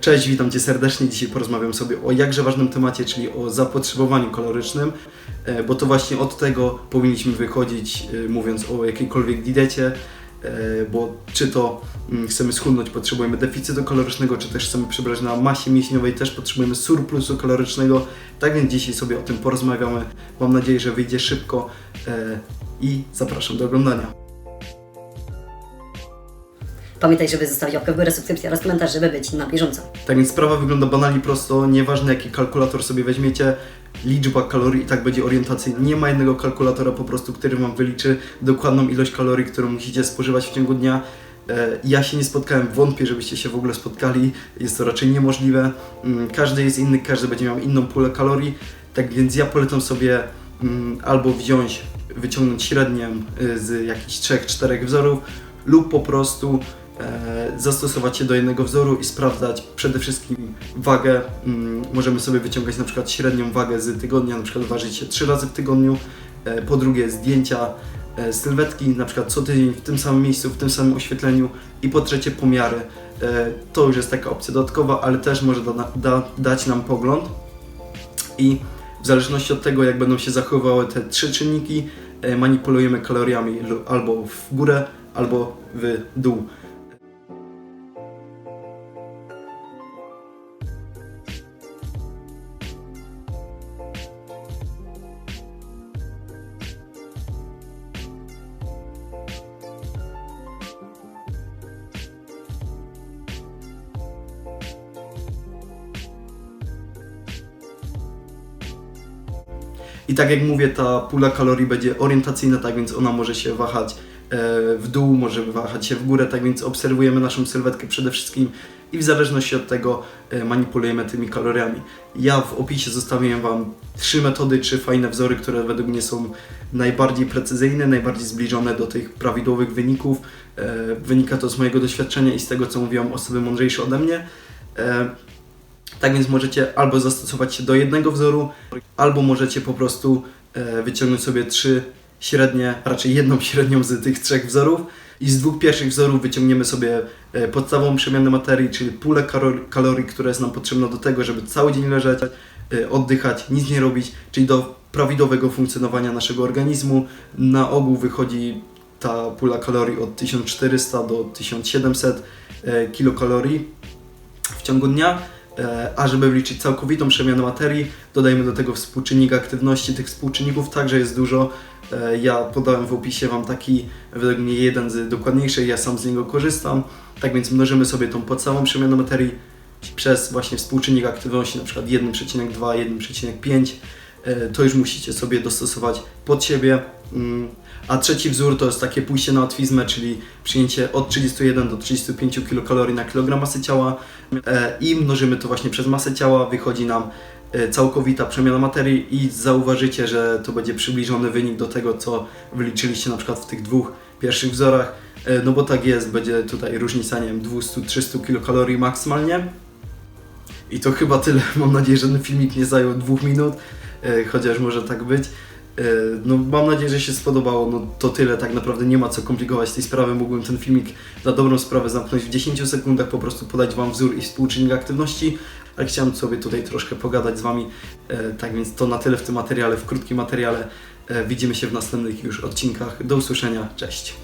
Cześć, witam Cię serdecznie. Dzisiaj porozmawiam sobie o jakże ważnym temacie, czyli o zapotrzebowaniu kalorycznym, e, bo to właśnie od tego powinniśmy wychodzić, e, mówiąc o jakiejkolwiek diecie, e, bo czy to mm, chcemy schudnąć, potrzebujemy deficytu kalorycznego, czy też chcemy przybrać na masie mięśniowej, też potrzebujemy surplusu kalorycznego. Tak więc dzisiaj sobie o tym porozmawiamy. Mam nadzieję, że wyjdzie szybko i zapraszam do oglądania. Pamiętaj, żeby zostawić łapkę w górę, subskrypcję oraz komentarz, żeby być na bieżąco. Tak więc sprawa wygląda banalnie prosto, nieważne jaki kalkulator sobie weźmiecie, liczba kalorii i tak będzie orientacyjna. Nie ma jednego kalkulatora po prostu, który Wam wyliczy dokładną ilość kalorii, którą musicie spożywać w ciągu dnia. E, Ja się nie spotkałem, wątpię, żebyście się w ogóle spotkali, jest to raczej niemożliwe. Mm, Każdy jest inny, każdy będzie miał inną pulę kalorii, tak więc ja polecam sobie mm, albo wziąć, wyciągnąć średnią y, z jakichś 3-4 wzorów lub po prostu zastosować się do jednego wzoru i sprawdzać przede wszystkim wagę. Mm, możemy sobie wyciągać na przykład średnią wagę z tygodnia, na przykład ważyć się 3 razy w tygodniu. E, po drugie zdjęcia e, sylwetki, na przykład co tydzień w tym samym miejscu, w tym samym oświetleniu i po trzecie pomiary. E, to już jest taka opcja dodatkowa, ale też może da, da, dać nam pogląd i w zależności od tego, jak będą się zachowywały te trzy czynniki, e, manipulujemy kaloriami albo w górę, albo w dół. I tak jak mówię, ta pula kalorii będzie orientacyjna, tak więc ona może się wahać e, w dół, może wahać się w górę, tak więc obserwujemy naszą sylwetkę przede wszystkim i w zależności od tego e, manipulujemy tymi kaloriami. Ja w opisie zostawiłem Wam trzy metody, trzy fajne wzory, które według mnie są najbardziej precyzyjne, najbardziej zbliżone do tych prawidłowych wyników. E, Wynika to z mojego doświadczenia i z tego, co mówią osoby mądrzejsze ode mnie. Tak więc możecie albo zastosować się do jednego wzoru, albo możecie po prostu e, wyciągnąć sobie trzy średnie, raczej jedną średnią z tych trzech wzorów i z dwóch pierwszych wzorów wyciągniemy sobie e, podstawową przemianę materii, czyli pulę kalorii, która jest nam potrzebna do tego, żeby cały dzień leżeć, e, oddychać, nic nie robić, czyli do prawidłowego funkcjonowania naszego organizmu. Na ogół wychodzi ta pula kalorii od 1400 do 1700 e, kilokalorii w ciągu dnia. E, A żeby wliczyć całkowitą przemianę materii, dodajemy do tego współczynnik aktywności. Tych współczynników także jest dużo. E, Ja podałem w opisie Wam taki, według mnie jeden z dokładniejszych, ja sam z niego korzystam. Tak więc mnożymy sobie tą podstawową przemianę materii przez właśnie współczynnik aktywności, na przykład 1,2, 1,5. E, To już musicie sobie dostosować pod siebie. A trzeci wzór to jest takie pójście na łatwizmę, czyli przyjęcie od 31 do 35 kilokalorii na kilogram masy ciała e, i mnożymy to właśnie przez masę ciała, wychodzi nam e, całkowita przemiana materii i zauważycie, że to będzie przybliżony wynik do tego, co wyliczyliście na przykład w tych dwóch pierwszych wzorach, E, no bo tak jest, będzie tutaj różnica, nie wiem, 200-300 kilokalorii maksymalnie. I to chyba tyle. Mam nadzieję, że ten filmik nie zajął dwóch minut, chociaż może tak być. E, No, mam nadzieję, że się spodobało. No, to tyle, tak naprawdę nie ma co komplikować tej sprawy. Mógłbym ten filmik na dobrą sprawę zamknąć w 10 sekundach, po prostu podać Wam wzór i współczynnik aktywności, ale chciałem sobie tutaj troszkę pogadać z Wami. E, Tak więc to na tyle w tym materiale, w krótkim materiale. E, Widzimy się w następnych już odcinkach. Do usłyszenia, cześć.